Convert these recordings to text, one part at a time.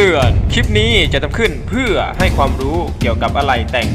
ตือน คลิปนี้จะทำขึ้นเพื่อให้ความรู้เกี่ยวกับอะไรแต่ง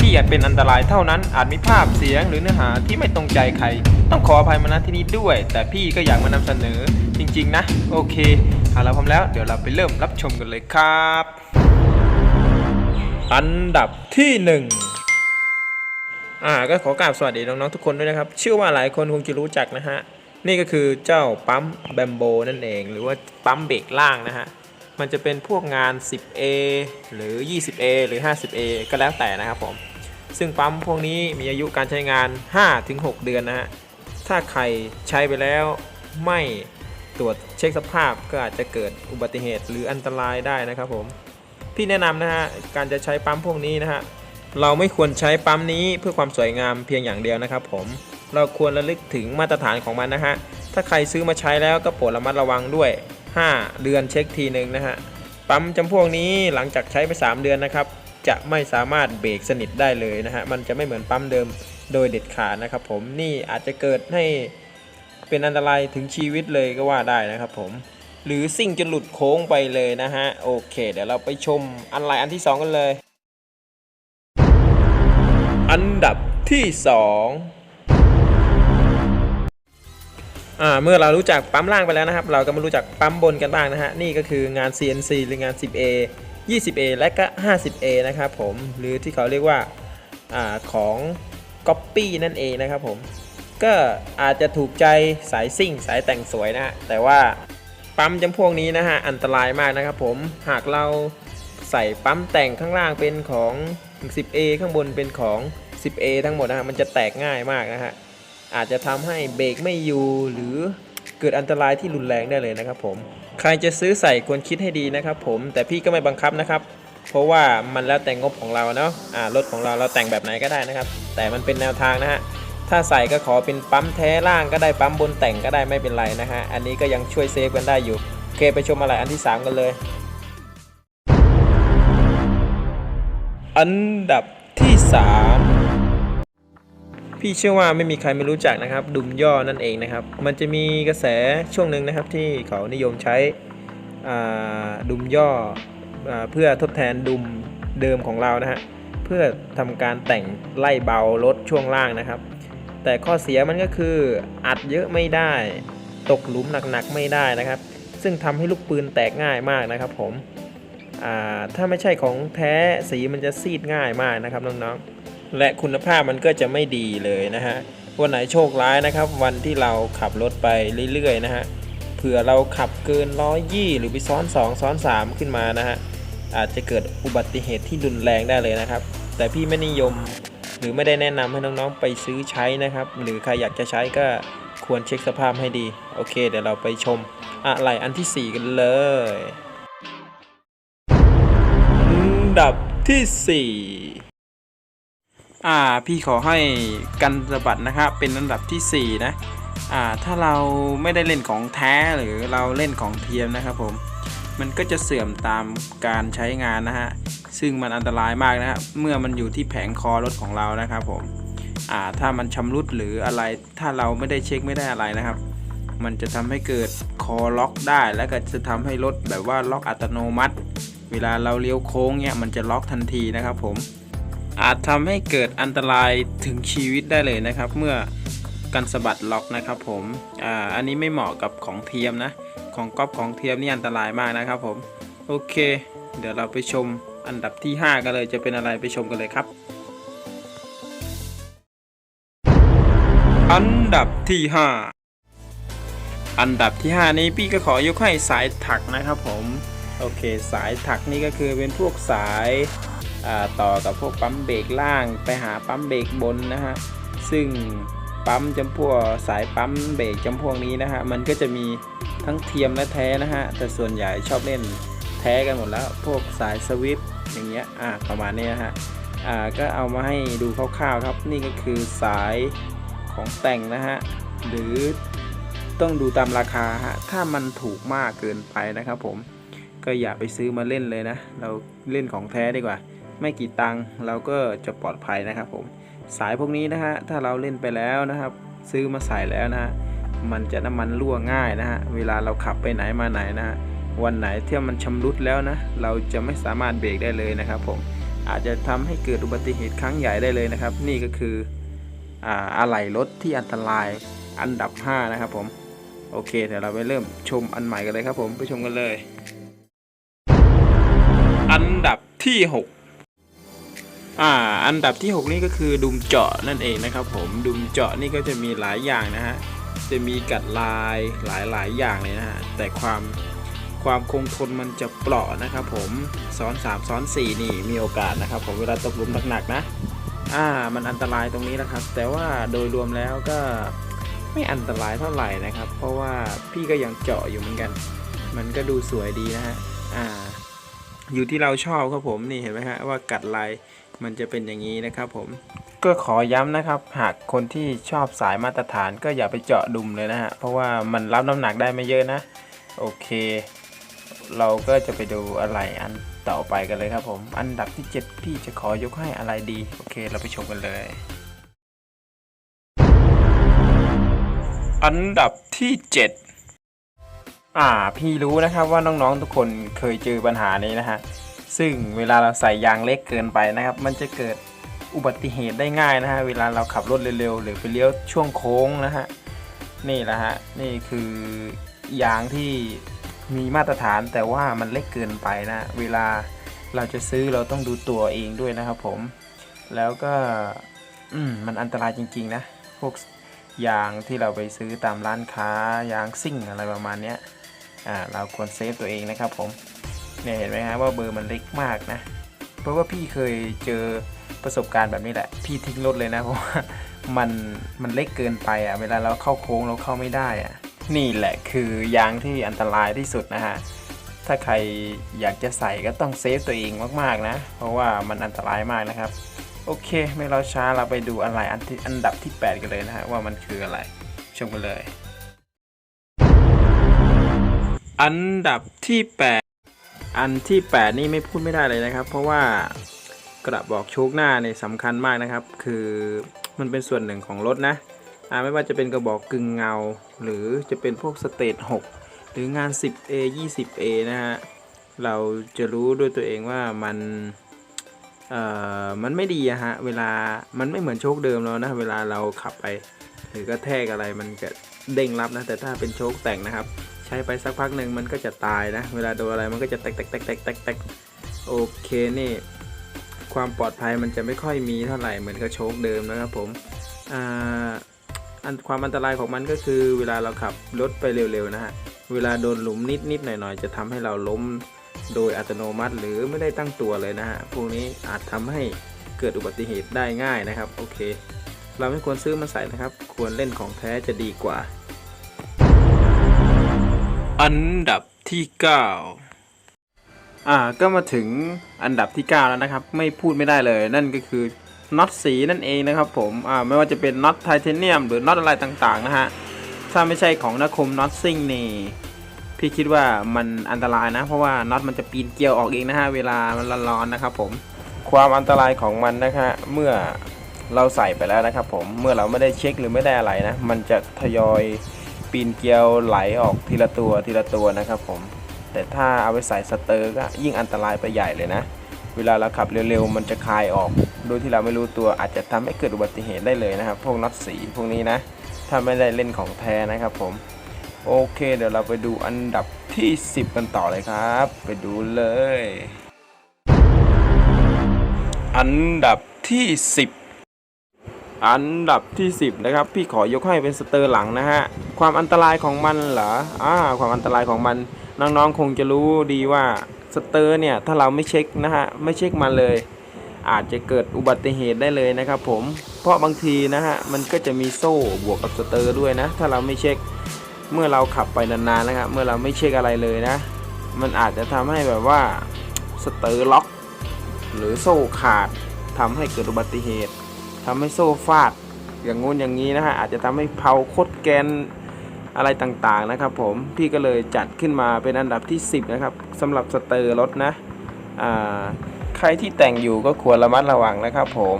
ที่อาจเป็นอันตรายเท่านั้น อาจมีภาพเสียงหรือเนื้อหาที่ไม่ตรงใจใคร ต้องขออภัยมาณที่นี้ด้วย แต่พี่ก็อยากมานำเสนอจริงๆนะ โอเคเอาละพร้อมแล้ว เดี๋ยวเราไปเริ่มรับชมกันเลยครับ อันดับที่หนึ่งอ่าก็ขอกราบสวัสดีน้องๆทุกคนด้วยนะครับ เชื่อว่าหลายคนคงจะรู้จักนะฮะ นี่ก็คือเจ้าปั๊มแบมโบนั่นเอง หรือว่าปั๊มเบรกล่างนะฮะ มันจะเป็นพวกงาน 10A หรือ 20A หรือ 50A ก็แล้วแต่นะครับผม ซึ่งปั๊มพวกนี้มีอายุการใช้งาน 5-6 เดือนนะฮะ ถ้าใครใช้ไปแล้วไม่ตรวจเช็คสภาพก็อาจจะเกิดอุบัติเหตุหรืออันตรายได้นะครับผม พี่แนะนำนะฮะ การจะใช้ปั๊มพวกนี้นะฮะ เราไม่ควรใช้ปั๊มนี้เพื่อความสวยงามเพียงอย่างเดียวนะครับผม เราควรระลึกถึงมาตรฐานของมันนะฮะ ถ้าใครซื้อมาใช้แล้วก็โปรดระมัดระวังด้วย 5 เดือนเช็คทีหนึ่งนะฮะ ปั๊มจำพวกนี้หลังจากใช้ไป 3 เดือนนะครับ จะไม่สามารถเบรกสนิทได้เลยนะฮะ มันจะไม่เหมือนปั๊มเดิมโดยเด็ดขาดนะครับผม นี่อาจจะเกิดให้เป็นอันตรายถึงชีวิตเลยก็ว่าได้นะครับผม หรือสิ่งจะหลุดโค้งไปเลยนะฮะ โอเค เดี๋ยวเราไปชมอันไลน์อันที่ 2 กันเลย อันดับที่ 2 เมื่อเรารู้จักปั๊มล่างไปแล้วนะครับ เราก็มารู้จักปั๊มบนกันบ้างนะฮะ นี่ก็คืองาน CNC หรืองาน 10A 20A และก็ 50A นะครับผม หรือที่เขาเรียกว่าอของ Copy นั่นเองนะครับผม ก็อาจจะถูกใจสายซิ่ง สายแต่งสวยนะฮะ แต่ว่าปั๊มจำพวกนี้นะฮะ อันตรายมากนะครับผม หากเราใส่ปั๊มแต่งข้างล่างเป็นของ 10A ข้างบนเป็นของ 10A ทั้งหมดนะฮะ มันจะแตกง่ายมากนะฮะ อาจจะทำให้เบรกไม่อยู่หรือเกิดอันตรายที่รุนแรงได้เลยนะครับผมใครจะซื้อใส่ควรคิดให้ดีนะครับผมแต่พี่ก็ไม่บังคับนะครับ เพราะว่ามันแล้วแต่งบของเราเนาะอ่ารถของเราเราแต่งแบบไหนก็ได้นะครับ แต่มันเป็นแนวทางนะฮะถ้าใส่ก็ขอเป็นปั๊มแท้ล่างก็ได้ปั๊มบนแต่งก็ได้ไม่เป็นไรนะฮะอันนี้ก็ยังช่วยเซฟกันได้อยู่โอเคไปชมอะไรอันที่ 3 กันเลย อันดับที่ 3 พี่เชื่อว่าไม่มีใครไม่รู้จักนะครับดุมย่อนั่นเองนะครับ มันจะมีกระแสช่วงหนึ่งนะครับที่เขานิยมใช้ดุมย่ออเพื่อทดแทนดุมเดิมของเรานะฮะเพื่อทำการแต่งไล่เบาลดช่วงล่างนะครับ แต่ข้อเสียมันก็คืออัดเยอะไม่ได้ ตกหลุมหนักๆไม่ได้นะครับ ซึ่งทำให้ลูกปืนแตกง่ายมากนะครับผมถ้าไม่ใช่ของแท้สีมันจะซีดง่ายมากนะครับน้องๆ และคุณภาพมันก็จะไม่ดีเลยนะฮะวันไหนโชคร้ายนะครับ วันที่เราขับรถไปเรื่อยๆนะฮะเผื่อเราขับเกินร้อยยี่หรือไปซ้อน 2 ซ้อน 3 ขึ้นมานะฮะอาจจะเกิดอุบัติเหตุที่รุนแรงได้เลยนะครับ แต่พี่ไม่นิยมหรือไม่ได้แนะนำให้น้องๆไปซื้อใช้นะครับ หรือใครอยากจะใช้ก็ควรเช็คสภาพให้ดี โอเค เดี๋ยวเราไปชมอะไรอันที่ 4 กันเลยอันดับที่ 4 อ่าพี่ขอให้กันสะบัดนะครับเป็นอันดับทีสี่ 4 นะอ่าถ้าเราไม่ได้เล่นของแท้หรือเราเล่นของเทียมนะครับผมมันก็จะเสื่อมตามการใช้งานนะฮะซึ่งมันอันตรายมากนะเมื่อมันอยู่ที่แผงคอรถของเรานะครับผมอ่าถ้ามันชำรุดหรืออะไรถ้าเราไม่ได้เช็คไม่ได้อะไรนะครับ มันจะทำให้เกิดคอล็อกได้ แล้วก็จะทำให้รถแบบว่าล็อกอัตโนมัติ เวลาเราเลี้ยวโค้งเนี่ยมันจะล็อกทันทีนะครับผม อาจทำให้เกิดอันตรายถึงชีวิตได้เลยนะครับ เมื่อกันสะบัดล็อกนะครับผมอ่าอันนี้ไม่เหมาะกับของเทียมนะ ของก๊อปของเทียมนี่อันตรายมากนะครับผม โอเค เดี๋ยวเราไปชมอันดับที่ 5 กันเลยจะเป็นอะไรไปชมกันเลยครับ อันดับที่ 5 อันดับที่ 5 นี้พี่ก็ขอยกให้สายถักนะครับผม โอเค สายถักนี่ก็คือเป็นพวกสาย ต่อกับพวกปั๊มเบรกล่างไปหาปั๊มเบรกบนนะฮะซึ่งปั๊มจำพวกสายปั๊มเบรกจำพวกนี้นะฮะมันก็จะมีทั้งเทียมและแท้นะฮะแต่ส่วนใหญ่ชอบเล่นแท้กันหมดแล้ว พวกสายสวิปอย่างเงี้ยอ่าประมาณนี้นะฮะอ่าก็เอามาให้ดูคร่าวๆครับ นี่ก็คือสายของแต่งนะฮะหรือต้องดูตามราคาฮะถ้ามันถูกมากเกินไปนะครับผมก็อย่าไปซื้อมาเล่นเลยนะ เราเล่นของแท้ดีกว่า ไม่กี่ตังค์เราก็จะปลอดภัยนะครับผมสายพวกนี้นะฮะถ้าเราเล่นไปแล้วนะครับ ซื้อมาใส่แล้วนะฮะมันจะน้ำมันรั่วง่ายนะฮะเวลาเราขับไปไหนมาไหนนะฮะวันไหนที่มันชำรุดแล้วนะ เราจะไม่สามารถเบรกได้เลยนะครับผมอาจจะทำให้เกิดอุบัติเหตุครั้งใหญ่ได้เลยนะครับ นี่ก็คืออ่าอะไหล่รถที่อันตรายอันดับ 5 นะครับผมโอเคเดี๋ยวเราไปเริ่มชมอันใหม่กันเลยครับผมไปชมกันเลย อันดับที่ 6 อ่าอันดับที่ 6 นี่ก็คือดุมเจาะนั่นเองนะครับผมดุมเจาะนี่ก็จะมีหลายอย่างนะฮะจะมีกัดลายหลายหลายอย่างเลยนะฮะแต่ความความคงทนมันจะเปราะนะครับผมซ้อน3ซ้อน 4 นี่มีโอกาสนะครับผมเวลาตกลุมหนักๆนะอ่ามันอันตรายตรงนี้นะครับ แต่ว่าโดยรวมแล้วก็ไม่อันตรายเท่าไหร่นะครับ เพราะว่าพี่ก็ยังเจาะอยู่เหมือนกัน มันก็ดูสวยดีนะฮะอ่าอยู่ที่เราชอบครับผมนี่เห็นไหมฮะว่ากัดลาย มันจะเป็นอย่างนี้นะครับผม ก็ขอย้ำนะครับ หากคนที่ชอบสายมาตรฐานก็อย่าไปเจาะดุมเลยนะฮะ เพราะว่ามันรับน้ำหนักได้ไม่เยอะนะ โอเค เราก็จะไปดูอะไรอันต่อไปกันเลยครับผม อันดับที่ 7 พี่จะขอยกให้อะไรดี โอเค เราไปชมกันเลย อันดับที่ 7 อ่า พี่รู้นะครับว่าน้องๆทุกคนเคยเจอปัญหานี้นะฮะ ซึ่งเวลาเราใส่ยางเล็กเกินไปนะครับ มันจะเกิดอุบัติเหตุได้ง่ายนะฮะ เวลาเราขับรถเร็วๆ หรือไปเลี้ยวช่วงโค้งนะฮะ นี่แหละฮะ นี่คือยางที่มีมาตรฐานแต่ว่ามันเล็กเกินไปนะ เวลาเราจะซื้อเราต้องดูตัวเองด้วยนะครับผม แล้วก็อมมันอันตรายจริงๆนะ พวกยางที่เราไปซื้อตามร้านค้ายางซิ่งอะไรประมาณนี้อ่าเราควรเซฟตัวเองนะครับผม เนี่ยเห็นไหมฮะว่าเบอร์มันเล็กมากนะ เพราะว่าพี่เคยเจอประสบการณ์แบบนี้แหละ พี่ทิ้งรถเลยนะเพราะว่ามันมันเล็กเกินไปอะเวลาเราเข้าโค้งเราเข้าไม่ได้อะนี่แหละคือยางที่อันตรายที่สุดนะฮะถ้าใครอยากจะใส่ก็ต้องเซฟตัวเองมากๆนะ เพราะว่ามันอันตรายมากนะครับ โอเค ไม่ราช้าเราไปดูอะไรอันที่อันดับที่ 8 กันเลยนะฮะว่ามันคืออะไรชมกันเลย อันดับที่ 8 อันที่ 8 นี่ไม่พูดไม่ได้เลยนะครับ เพราะว่ากระบอกโชคหน้าเนี่ยสำคัญมากนะครับ คือมันเป็นส่วนหนึ่งของรถนะอ่าไม่ว่าจะเป็นกระบอกกึ่งเงา หรือจะเป็นพวกสเตจ6หรืองาน 10A 20A นะฮะเราจะรู้ด้วยตัวเองว่ามันเอ่อมันไม่ดีอะฮะเวลามันไม่เหมือนโชคเดิมแล้วนะเวลาเราขับไป หรือกระแทกอะไรมันจะเด้งรับนะแต่ถ้าเป็นโชคแต่งนะครับ ช้ไปสักพักหนึ่งมันก็จะตายนะ เวลาโดนอะไรมันก็จะแตกแตกแตกแตกแตกแตกโอเคนี่ ความปลอดภัยมันจะไม่ค่อยมีเท่าไหร่เหมือนกับโชคเดิมนะครับผมอ่าอันความอันตรายของมันก็คือ เวลาเราขับรถไปเร็วๆนะฮะเวลาโดนหลุมนิดๆหน่อยๆ จะทำให้เราล้มโดยอัตโนมัติหรือไม่ได้ตั้งตัวเลยนะฮะพวกนี้อาจทำให้เกิดอุบัติเหตุได้ง่ายนะครับ โอเค เราไม่ควรซื้อมาใส่นะครับ ควรเล่นของแท้จะดีกว่า อันดับที่ 9 อ่า ก็มาถึงอันดับที่ 9 แล้วนะครับ ไม่พูดไม่ได้เลย นั่นก็คือน็อตสีนั่นเองนะครับผม อ่า ไม่ว่าจะเป็นน็อตไทเทเนียมหรือน็อตอะไรต่างๆนะฮะ ถ้าไม่ใช่ของนคมน็อตซิ่งนี่ พี่คิดว่ามันอันตรายนะ เพราะว่าน็อตมันจะปีนเกลียวออกเองนะฮะ เวลามันร้อนๆนะครับผม ความอันตรายของมันนะคะเมื่อเราใส่ไปแล้วนะครับผม เมื่อเราไม่ได้เช็คหรือไม่ได้อะไรนะ มันจะทยอย ปีนเกลียวไหลออกทีละตัวทีละตัวนะครับผม แต่ถ้าเอาไปใส่สเตอร์ก็ยิ่งอันตรายไปใหญ่เลยนะ เวลาเราขับเร็วๆ มันจะคายออก โดยที่เราไม่รู้ตัวอาจจะทำให้เกิดอุบัติเหตุได้เลยนะครับ พวกน็อตสีพวกนี้นะ ถ้าไม่ได้เล่นของแท้นะครับผม โอเค เดี๋ยวเราไปดูอันดับที่ 10 กันต่อเลยครับ ไปดูเลย อันดับที่ 10 อันดับที่ 10 นะครับ พี่ขอยกให้เป็นสเตอร์หลังนะฮะ ความอันตรายของมันเหรออ่าความอันตรายของมัน น้องๆคงจะรู้ดีว่าสเตอร์เนี่ย ถ้าเราไม่เช็คนะฮะ ไม่เช็คมันเลย อาจจะเกิดอุบัติเหตุได้เลยนะครับผม เพราะบางทีนะฮะ มันก็จะมีโซ่บวกกับสเตอร์ด้วยนะ ถ้าเราไม่เช็ค เมื่อเราขับไปนานๆนะครับ เมื่อเราไม่เช็คอะไรเลยนะ มันอาจจะทำให้แบบว่าสเตอร์ล็อก หรือโซ่ขาดทำให้เกิดอุบัติเหตุ ทำให้โซ่ฟาดอย่างงู้นอย่างนี้นะฮะอาจจะทำให้เผาโคดแกนอะไรต่างๆนะครับ ผมพี่ก็เลยจัดขึ้นมาเป็นอันดับที่ 10 นะครับสำหรับสเตอร์รถนะใครที่แต่งอยู่ก็ควรระมัดระวังนะครับ ผม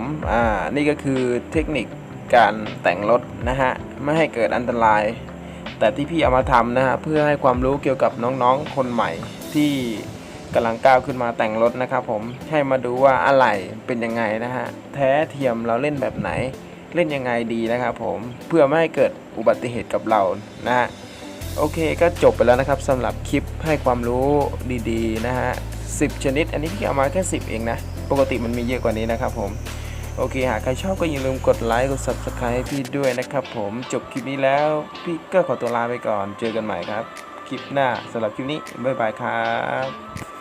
นี่ก็คือเทคนิคการแต่งรถนะฮะไม่ให้เกิดอันตราย แต่ที่พี่เอามาทำนะฮะเพื่อให้ความรู้เกี่ยวกับน้องๆคนใหม่ที่ กำลังก้าวขึ้นมาแต่งรถนะครับผมให้มาดูว่าอะไรเป็นยังไงนะฮะแท้เทียมเราเล่นแบบไหน เล่นยังไงดีนะครับผมเพื่อไม่ให้เกิดอุบัติเหตุกับเรานะฮะโอเคก็จบไปแล้วนะครับสำหรับคลิปให้ความรู้ดีๆนะฮะ10 ชนิด อันนี้พี่เอามาแค่ 10 เองนะ ปกติมันมีเยอะกว่านี้นะครับผมโอเคหากใครชอบก็อย่าลืมกดไลค์กด subscribe ให้พี่ด้วยนะครับผมจบคลิปนี้แล้วพี่ก็ขอตัวลาไปก่อนเจอกันใหม่ครับ คลิปหน้าสำหรับคลิปนี้ บ๊ายบายครับ